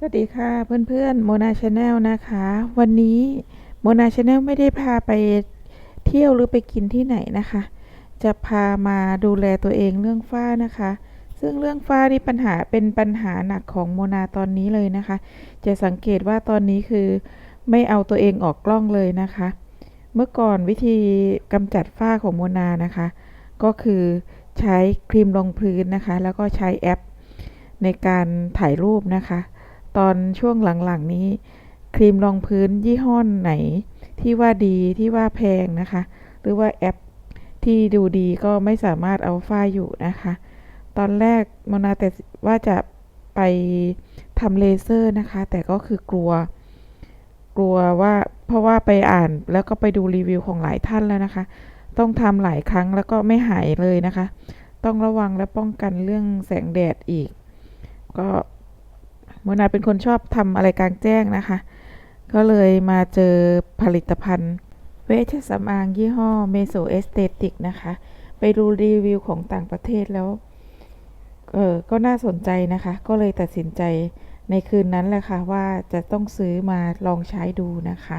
สวัสดีค่ะเพื่อนๆโมนาชาแนลนะคะ วันนี้โมนาชาแนลไม่ได้พาไปเที่ยวหรือไปกินที่ไหนนะคะ จะพามาดูแลตัวเองเรื่องฝ้านะคะ ซึ่งเรื่องฝ้านี่ปัญหาเป็นปัญหาหนักของโมนาตอนนี้เลยนะคะ จะสังเกตว่าตอนนี้คือไม่เอาตัวเองออกกล้องเลยนะคะ เมื่อก่อนวิธีกำจัดฝ้าของโมนานะคะ ก็คือใช้ครีมรองพื้นนะคะ แล้วก็ใช้แอปในการถ่ายรูปนะคะ ตอนช่วงหลังๆนี้ ครีมรองพื้นยี่ห้อไหน ที่ว่าดีที่ว่าแพงนะคะ หรือว่าแอปที่ดูดีก็ไม่สามารถเอาฝ้าอยู่นะคะ ตอนแรกมนาแต่ว่าจะไปทำเลเซอร์นะคะ แต่ก็คือกลัว กลัวว่าเพราะว่าไปอ่านแล้วก็ไปดูรีวิวของหลายท่านแล้วนะคะ ต้องทำหลายครั้งแล้วก็ไม่หายเลยนะคะ ต้องระวังและป้องกันเรื่องแสงแดดอีก ก็ มนาเป็นคนชอบทำอะไรกลางแจ้งนะคะ ก็เลยมาเจอผลิตภัณฑ์เวชสำอางยี่ห้อเมโซเอสเตติกนะคะ ไปดูรีวิวของต่างประเทศแล้ว เออก็น่าสนใจนะคะ ก็เลยตัดสินใจในคืนนั้นแหละค่ะว่าจะต้องซื้อมาลองใช้ดูนะคะ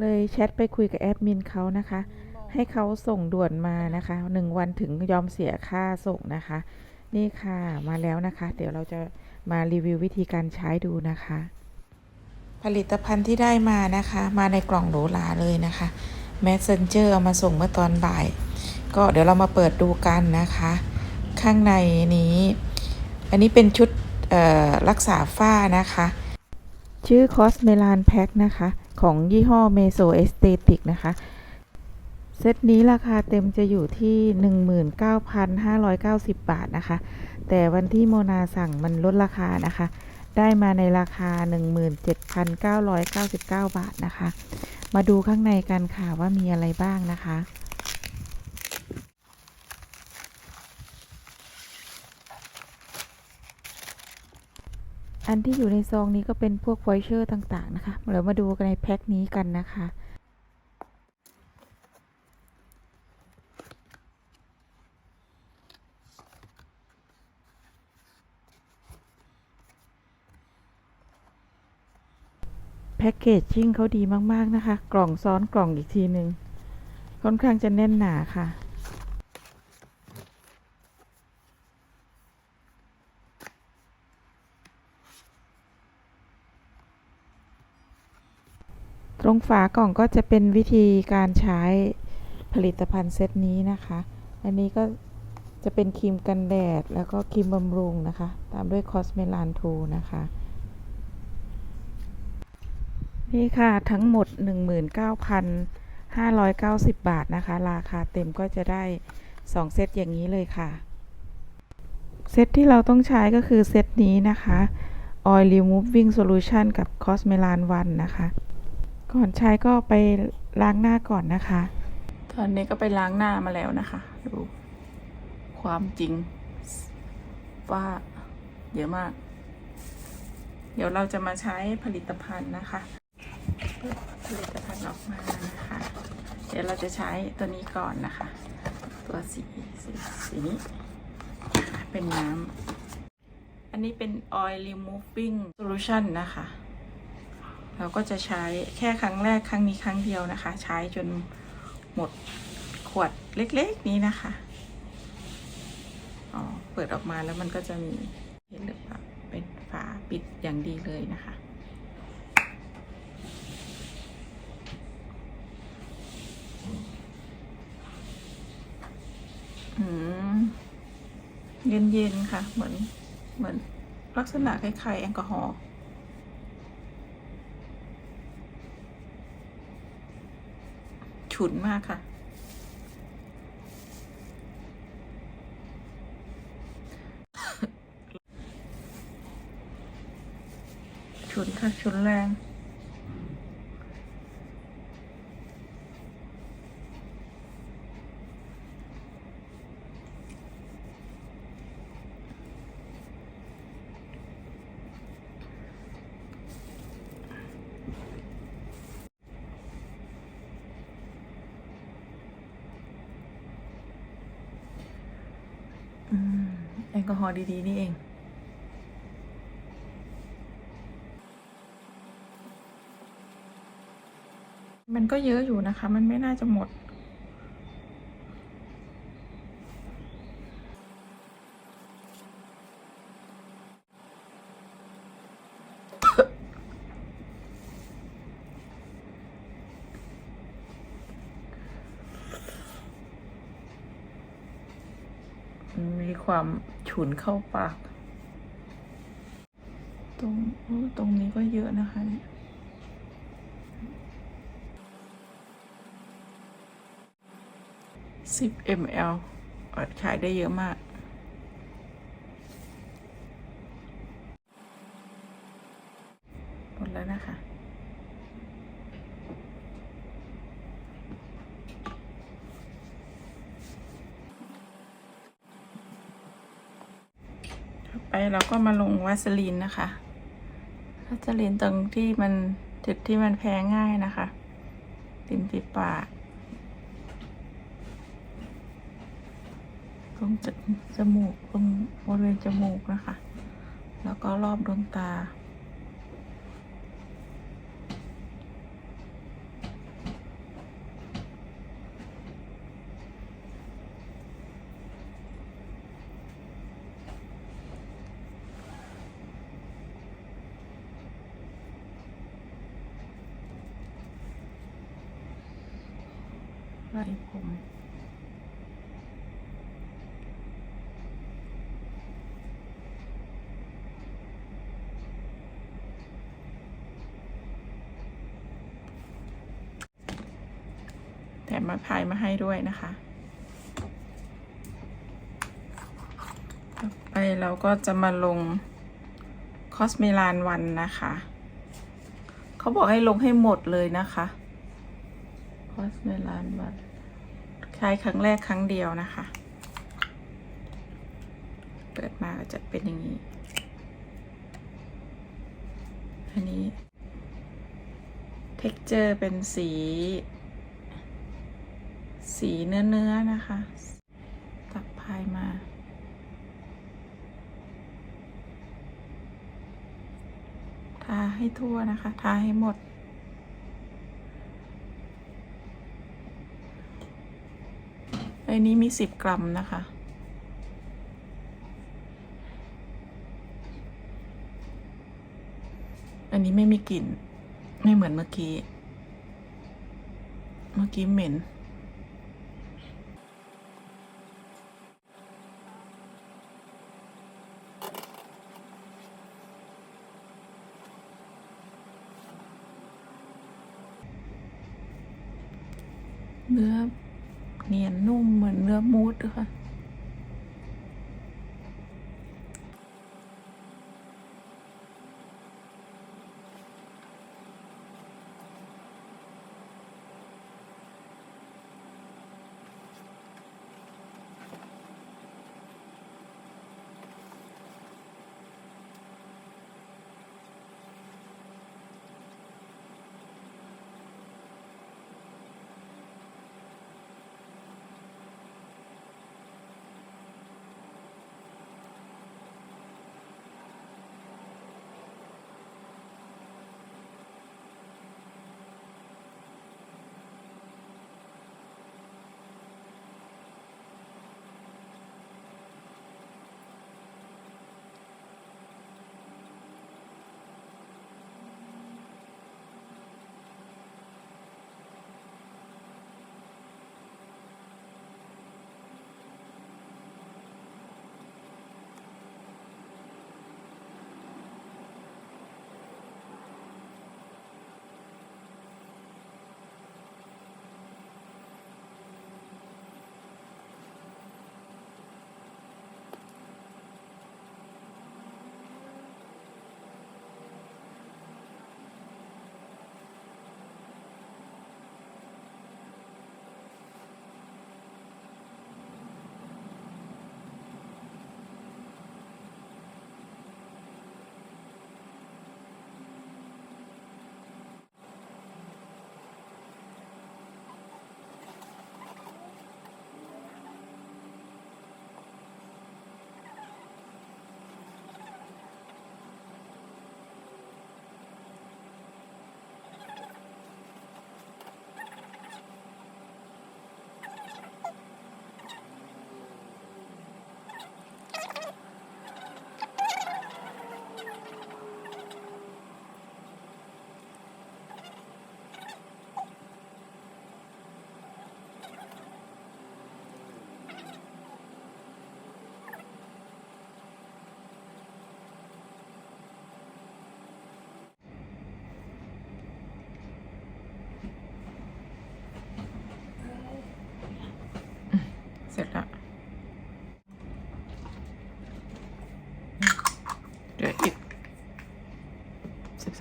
เลยแชทไปคุยกับแอดมินเขานะคะ ให้เขาส่งด่วนมานะคะหนึ่งวันถึงยอมเสียค่าส่งนะคะ นี่ค่ะมาแล้วนะคะ เดี๋ยวเราจะ มารีวิววิธีการใช้ดูนะคะ ผลิตภัณฑ์ที่ได้มานะคะ มาในกล่องหรูหราเลยนะคะ Messenger เอามาส่งเมื่อตอนบ่าย ก็เดี๋ยวเรามาเปิดดูกันนะคะ ข้างในนี้ อันนี้เป็นชุดเอ่อรักษาฝ้านะคะ ชื่อคอสเมลานแพ็คนะคะ ของยี่ห้อเมโซเอสเตติกนะคะเซตนี้ราคาเต็มจะอยู่ที่ 19,590 บาทนะคะ แต่วันที่โมนาสั่งมันลดราคานะคะ ได้มาในราคา 17,999 บาทนะคะ มาดูข้างในกันค่ะว่ามีอะไรบ้างนะคะอันที่อยู่ในซองนี้ก็เป็นพวกไวเชอร์ต่างๆนะคะ เดี๋ยวมาดูกันในแพ็คนี้กันนะคะ แพ็กเกจจิ้งเขาดีมากๆนะคะ กล่องซ้อนกล่องอีกทีหนึ่งค่อนข้างจะแน่นหนาค่ะ ตรงฝากล่องก็จะเป็นวิธีการใช้ผลิตภัณฑ์เซตนี้นะคะ อันนี้ก็จะเป็นครีมกันแดดแล้วก็ครีมบำรุงนะคะ ตามด้วยคอสเมลานทูนะคะ นี่ค่ะทั้งหมด 19,590 บาทนะคะ ราคาเต็มก็จะได้ 2 เซตอย่างนี้เลยค่ะ เซตที่เราต้องใช้ก็คือเซตนี้นะคะ Oil Removing Solution กับ Cosmelan One นะคะ ก่อนใช้ก็ไปล้างหน้าก่อนนะคะ ตอนนี้ก็ไปล้างหน้ามาแล้วนะคะ ดูความจริงว่าเยอะมาก เดี๋ยวเราจะมาใช้ผลิตภัณฑ์นะคะ ผลิตภัณฑ์ออกมานะคะ เดี๋ยวเราจะใช้ตัวนี้ก่อนนะคะ ตัวสีสีสีนี้เป็นน้ำอันนี้เป็น oil removing solution นะคะ เราก็จะใช้แค่ครั้งแรกครั้งนี้ครั้งเดียวนะคะ ใช้จนหมดขวดเล็กๆนี้นะคะอ๋อเปิดออกมาแล้วมันก็จะมีเห็นหรือเปล่าเป็นฝาปิดอย่างดีเลยนะคะ เย็นๆค่ะ เหมือนเหมือนลักษณะคล้ายๆแอลกอฮอล์ฉุนมากค่ะ ฉุนค่ะ ฉุนแรง ลกอฮอล์ดีๆ นี่เองมันก็เยอะอยู่นะคะ มันไม่น่าจะหมด มีความ ฉุนเข้าปาก ตรงตรงนี้ก็เยอะนะคะเนี่ยสิบ ml อ่อขายได้เยอะมาก หมดแล้วนะคะ ต่อไป เราก็มาลงวาสลีนนะคะวาสลีนตรงที่มันจุดที่มันแพ้ง่ายนะคะติมปีปากตรงจจมูกตรงบริเวณจมูกนะคะ แล้วก็รอบดวงตา ไหล่ผม แถ มาพายมาให้ด้วยนะคะ ต่อไปเราก็จะมาลงคอสเมลานวันนะคะ เขาบอกให้ลงให้หมดเลยนะคะ คอสเมลานวันใช้ครั้งแรกครั้งเดียวนะคะ เปิดมาก็จะเป็นอย่างนี้ อันนี้ texture เป็นสี สีเนื้อเนื้อๆนะคะ ตักพายมา ทาให้ทั่วนะคะ ทาให้หมด ในนี้มีสิบกรัมนะคะอันนี้ไม่มีกลิ่น ไม่เหมือนเมื่อกี้ เมื่อกี้เหม็น เนื้อเนียนนุ่มเหมือนเนื้อมูสค่ะ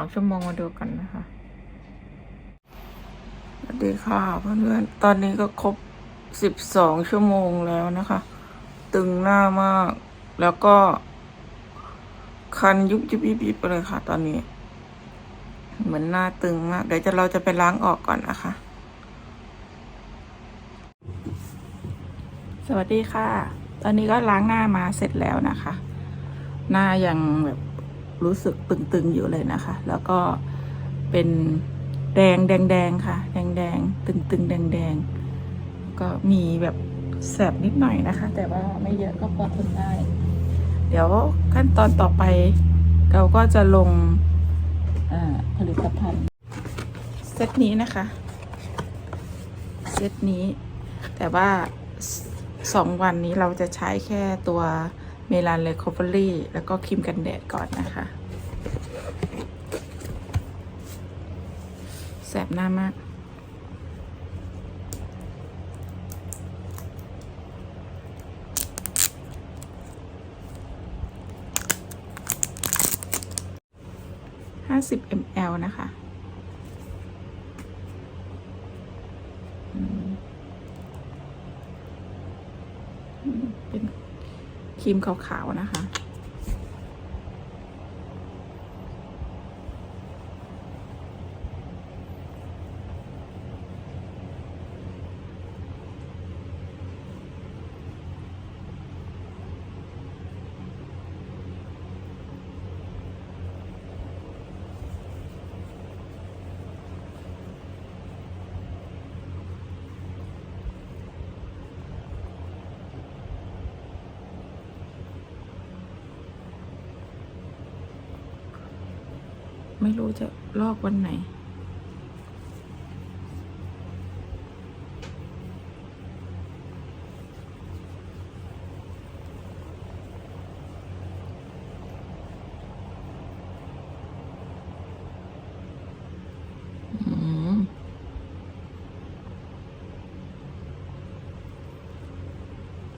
องชั่วโมงมาดูกันนะคะสวัสดีค่ะเพื่อนๆตอนนี้ก็ครบสิบสองชั่วโมงแล้วนะคะ ตึงหน้ามาก แล้วก็ คันยุบยิบยิบยิบไปเลยค่ะ ตอนนี้ เหมือนหน้าตึงมากเดี๋ยวจะเราจะไปล้างออกก่อนนะคะ สวัสดีค่ะ ตอนนี้ก็ล้างหน้ามาเสร็จแล้วนะคะ หน้ายังแบบ รู้สึกตึงๆอยู่เลยนะคะ แล้วก็เป็นแดงแดงๆค่ะ แดงแดงๆตึงๆแดงแดงๆก็มีแบบแสบนิดหน่อยนะคะ แต่ว่าไม่เยอะก็พอทนได้ เดี๋ยวขั้นตอนต่อไป เราก็จะลงผลิตภัณฑ์เซตนี้นะคะเซตนี้ แต่ว่าสองวันนี้เราจะใช้แค่ตัว เมลานเลคอเวอรี่แล้วก็ครีมกันแดดก่อนนะคะ แสบหน้ามากห้าสิบ ml นะคะอืมอืมเป็น ครีมขาวๆนะคะ ไม่รู้จะลอกวันไหน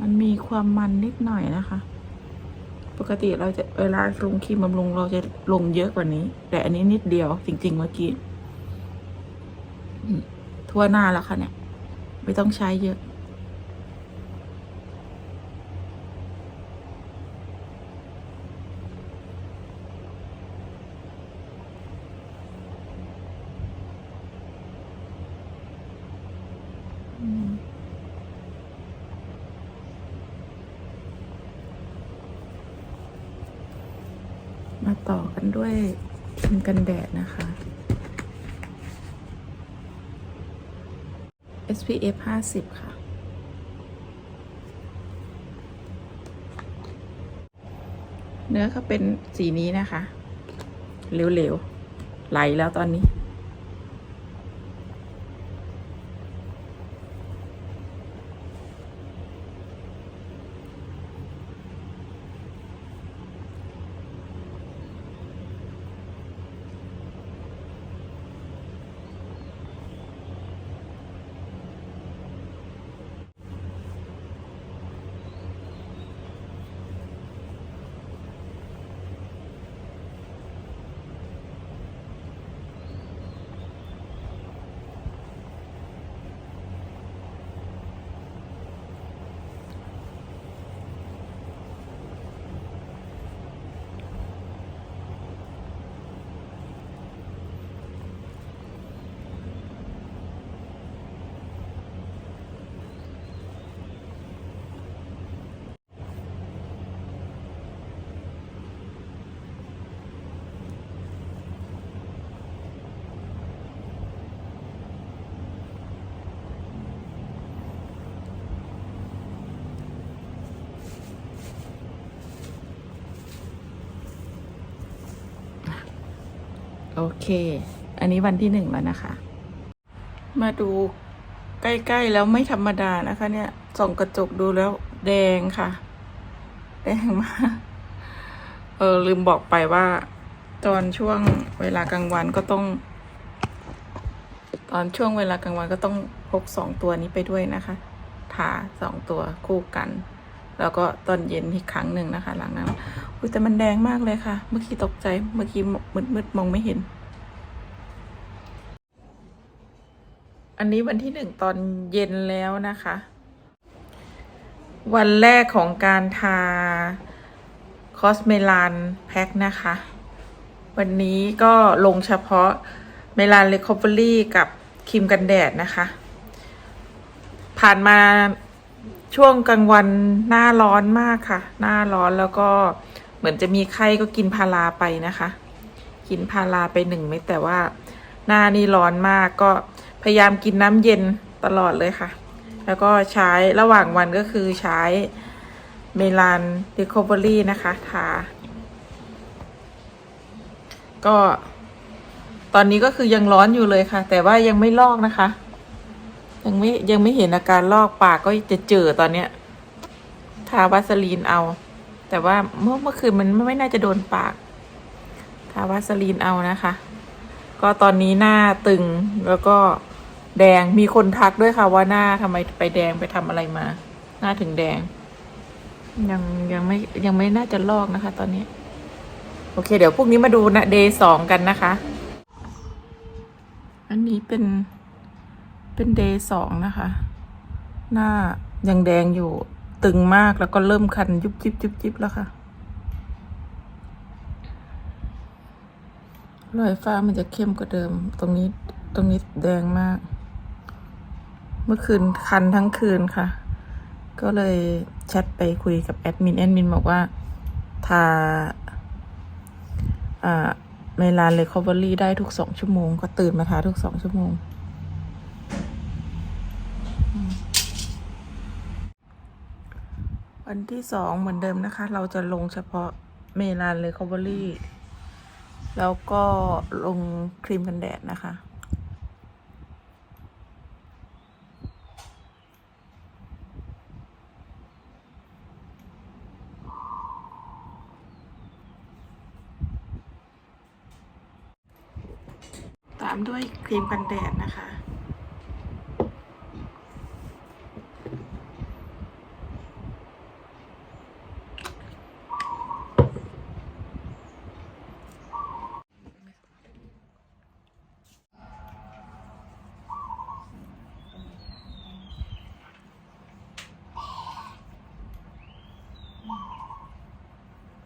มันมีความมันนิดหน่อยนะคะ ปกติเราจะเวลาลงครีมบำรุงเราจะลงเยอะกว่านี้ แต่อันนี้นิดเดียวจริง ๆ เมื่อกี้ทั่วหน้าแล้วค่ะเนี่ย ไม่ต้องใช้เยอะ อืม มาต่อกัน ด้วยครีมกันแดดนะคะ SPF 50 ค่ะเนื้อเขาเป็นสีนี้นะคะ เหลวๆ ไหลแล้วตอนนี้ โอเค อันนี้วันที่หนึ่งแล้วนะคะ มาดูใกล้ๆแล้วไม่ธรรมดานะคะ เนี่ยส่องกระจกดูแล้วแดงค่ะ แดงมากเออลืมบอกไปว่า ตอนช่วงเวลากลางวันก็ต้อง ตอนช่วงเวลากลางวันก็ต้องพกสองตัวนี้ไปด้วยนะคะทาสองตัวคู่กัน แล้วก็ตอนเย็นอีกครั้งหนึ่งนะคะ หลังนั้นอุ้ยแต่มันแดงมากเลยค่ะ เมื่อกี้ตกใจเมื่อกี้มืดมืดมองไม่เห็น อันนี้วันที่หนึ่งตอนเย็นแล้วนะคะ วันแรกของการทาคอสเมลานแพ็คนะคะ วันนี้ก็ลงเฉพาะเมลานเลคอเวอรี่กับครีมกันแดดนะคะ ผ่านมา ช่วงกลางวันหน้าร้อนมากค่ะ หน้าร้อนแล้วก็เหมือนจะมีไข้ก็กินพาราไปนะคะ กินพาราไปหนึ่งเม็ดแต่ว่า หน้านี่ร้อนมากก็พยายามกินน้ำเย็นตลอดเลยค่ะ แล้วก็ใช้ระหว่างวันก็คือใช้เมลานเ e คอเวอรี่นะคะทาก็ตอนนี้ก็คือยังร้อนอยู่เลยค่ะ แต่ว่ายังไม่ลอกนะคะ ยังไม่ยังไม่เห็นอาการลอกปากก็จะเจอตอนเนี้ยทาวัสลีนเอา แต่ว่าเมื่อเมื่อคืนมันไม่น่าจะโดนปาก ทาวัสลีนเอานะคะ ก็ตอนนี้หน้าตึงแล้วก็แดงมีคนทักด้วยค่ะว่าหน้าทำไมไปแดงไปทำอะไรมา หน้าถึงแดง ยังยังไม่ยังไม่น่าจะลอกนะคะ ตอนนี้ โอเค เดี๋ยวพรุ่งนี้มาดูนะเดย์สองกันนะคะ อันนี้เป็น เป็นเดย์สองนะคะ หน้ายังแดงอยู่ตึงมากแล้วก็เริ่มคันยุบยิบยุบยิบแล้วค่ะรอยฟ้ามันจะเข้มกว่าเดิม ตรงนี้ตรงนี้แดงมาก เมื่อคืนคันทั้งคืนค่ะ ก็เลยแชทไปคุยกับแอดมินแอดมินบอกว่าทาอ่าเมลานเลคอเวอรี่ได้ทุกสองชั่วโมง ก็ตื่นมาทาทุกสองชั่วโมง วันที่สองเหมือนเดิมนะคะ เราจะลงเฉพาะเมลานเลคอเวอรี่แล้วก็ลงครีมกันแดดนะคะตามด้วยครีมกันแดดนะคะ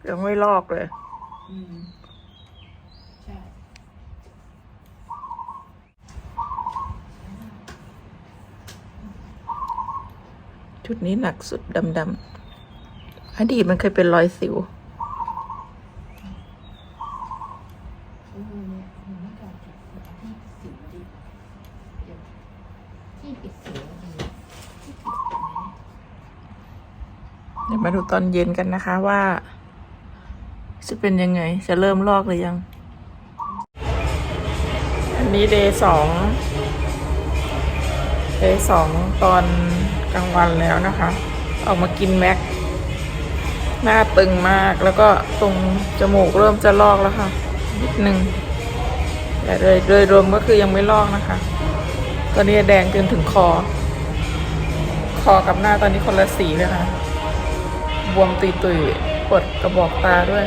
ยังไม่ลอกเลย อืมใช่ชุดนี้หนักสุดดำๆอดีตมันเคยเป็นรอยสิว เออเนี่ยหนูไม่กล้าจับที่สิวดิเดี๋ยวที่ปิดสิวดีที่ปิดตรงนี้เดี๋ยวมาดูตอนเย็นกันนะคะว่า จะเป็นยังไง จะเริ่มลอกหรือยัง อันนี้เดย์สองเดย์สองตอนกลางวันแล้วนะคะ ออกมากินแม็ก หน้าตึงมากแล้วก็ตรงจมูกเริ่มจะลอกแล้วค่ะ นิดนึง แต่โดยโดยรวมก็คือยังไม่ลอกนะคะ ตอนนี้แดงจนถึงคอ คอกับหน้าตอนนี้คนละสีเลยค่ะ บวมตุยตุยๆปวดกระบอกตาด้วย